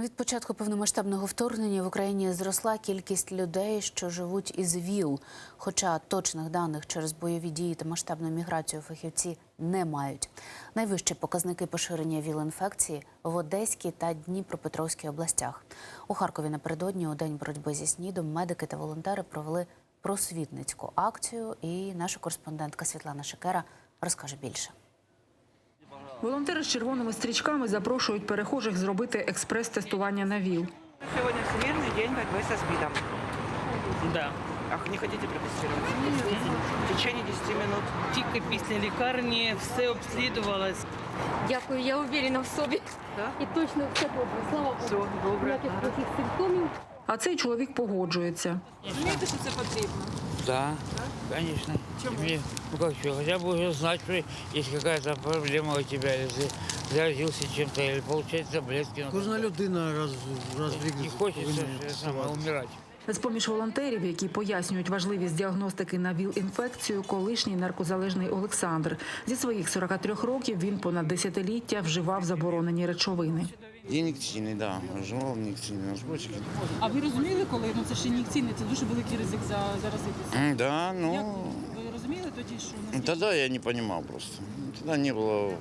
Від початку повномасштабного вторгнення в Україні зросла кількість людей, що живуть із ВІЛ. Хоча точних даних через бойові дії та масштабну міграцію фахівці не мають. Найвищі показники поширення ВІЛ-інфекції в Одеській та Дніпропетровській областях. У Харкові напередодні у день боротьби зі СНІДом медики та волонтери провели просвітницьку акцію. І наша кореспондентка Світлана Шикера розкаже більше. Волонтери з червоними стрічками запрошують перехожих зробити експрес-тестування на ВІЛ. Сегодня Всемирный день борьбы со СПИДом. Да, Ах, не хотите протестировать? В течение 10 минут. тільки після лікарні все обслідувалось. Дякую, я уверена в собі. Да? І точно все добре. Слава Богу. Все, добре. Ніяких таких симптомів. А цей чоловік погоджується. Да, конечно. Мне, ну как что, хотя бы уже знать, что есть какая-то проблема у тебя, или ты заразился чем-то, или получать таблетки. Ну, Кожна людина раз, раз в рік не хочется повинна тестуватися. умирать. З-поміж волонтерів, які пояснюють важливість діагностики на ВІЛ-інфекцію, колишній наркозалежний Олександр. Зі своїх 43 років він понад десятиліття вживав заборонені речовини. Ін'єкційний, да. Вживав ін'єкційні наркотики. А ви розуміли, коли ну це ще ін'єкційне, це дуже великий ризик за заразитися? М, Да, Як ну, ви розуміли тоді, що тогда я не понимал просто. Тогда не было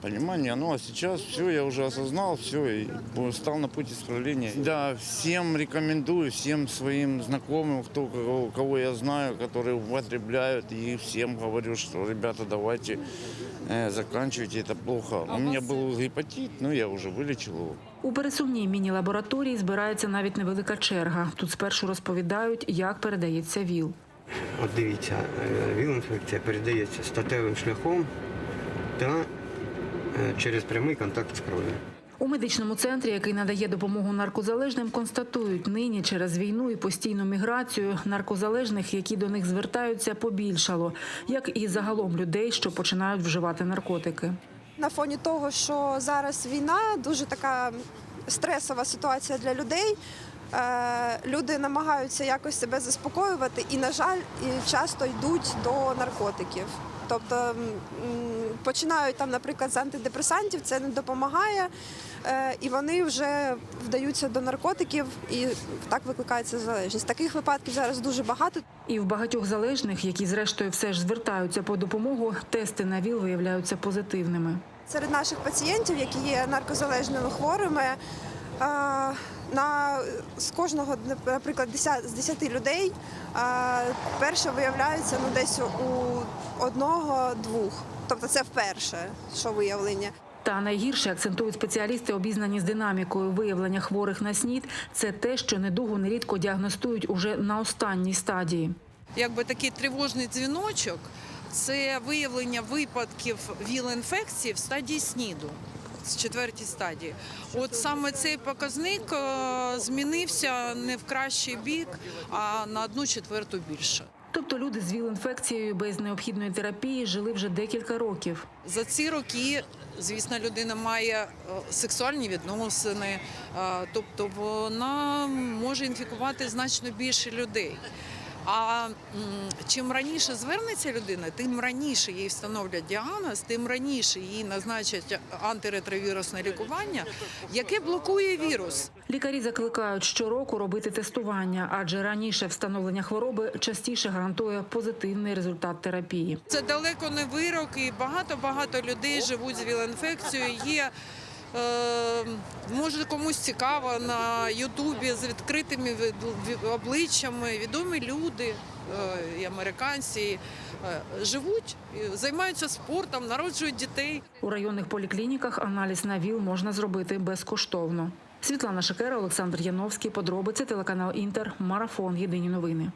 понимания. Ну, а сейчас все, я уже осознал все и стал на путь исправления. Да, всем рекомендую, всем своим знакомым, кто, кого, кого я знаю, которые употребляют, и всем говорю, что, ребята, давайте э, заканчивайте, это плохо. У меня был гепатит, но я уже вылечил его. У пересувній міні-лабораторії збирається навіть невелика черга. Тут спершу розповідають, як передається ВІЛ. От дивіться, е, ВІЛ-інфекція передається статевим шляхом та е, через прямий контакт з кров'ю. У медичному центрі, який надає допомогу наркозалежним, констатують, нині через війну і постійну міграцію наркозалежних, які до них звертаються, побільшало, як і загалом людей, що починають вживати наркотики. на фоні того, що зараз війна, дуже така стресова ситуація для людей. Е, Люди намагаються якось себе заспокоювати і, на жаль, часто йдуть до наркотиків. Тобто починають там, наприклад, з антидепресантів, це не допомагає, е, і вони вже вдаються до наркотиків, і так викликається залежність. Таких випадків зараз дуже багато. І в багатьох залежних, які зрештою все ж звертаються по допомогу, тести на ВІЛ виявляються позитивними. Серед наших пацієнтів, які є наркозалежними хворими, е, на з кожного, наприклад, 10 з 10 людей е, перше виявляється ну, десь у одного-двох. Тобто це вперше, що виявлення. Та найгірше акцентують спеціалісти, обізнані з динамікою виявлення хворих на СНІД, це те, що недугу нерідко діагностують уже на останній стадії. якби такий тривожний дзвіночок це виявлення випадків ВІЛ-інфекції в стадії СНІДу. з четвертій стадії. От саме цей показник е, змінився не в кращий бік, а на одну четверту більше. Тобто люди з ВІЛ-інфекцією без необхідної терапії жили вже декілька років. За ці роки, звісно, людина має е, сексуальні відносини, е, тобто вона може інфікувати значно більше людей. А чим раніше звернеться людина, тим раніше їй встановлять діагноз, тим раніше їй назначать антиретровірусне лікування, яке блокує вірус. Лікарі закликають щороку робити тестування, адже раніше встановлення хвороби частіше гарантує позитивний результат терапії. Це далеко не вирок, і багато-багато людей живуть з ВІЛ-інфекцією. Є може комусь цікаво на Ютубі з відкритими від- від- обличчями. Відомі люди, е, і американці е, живуть, займаються спортом, народжують дітей. У районних поліклініках аналіз на ВІЛ можна зробити безкоштовно. Світлана Шакера, Олександр Яновський. Подробиці телеканал Інтер. Марафон. Єдині новини.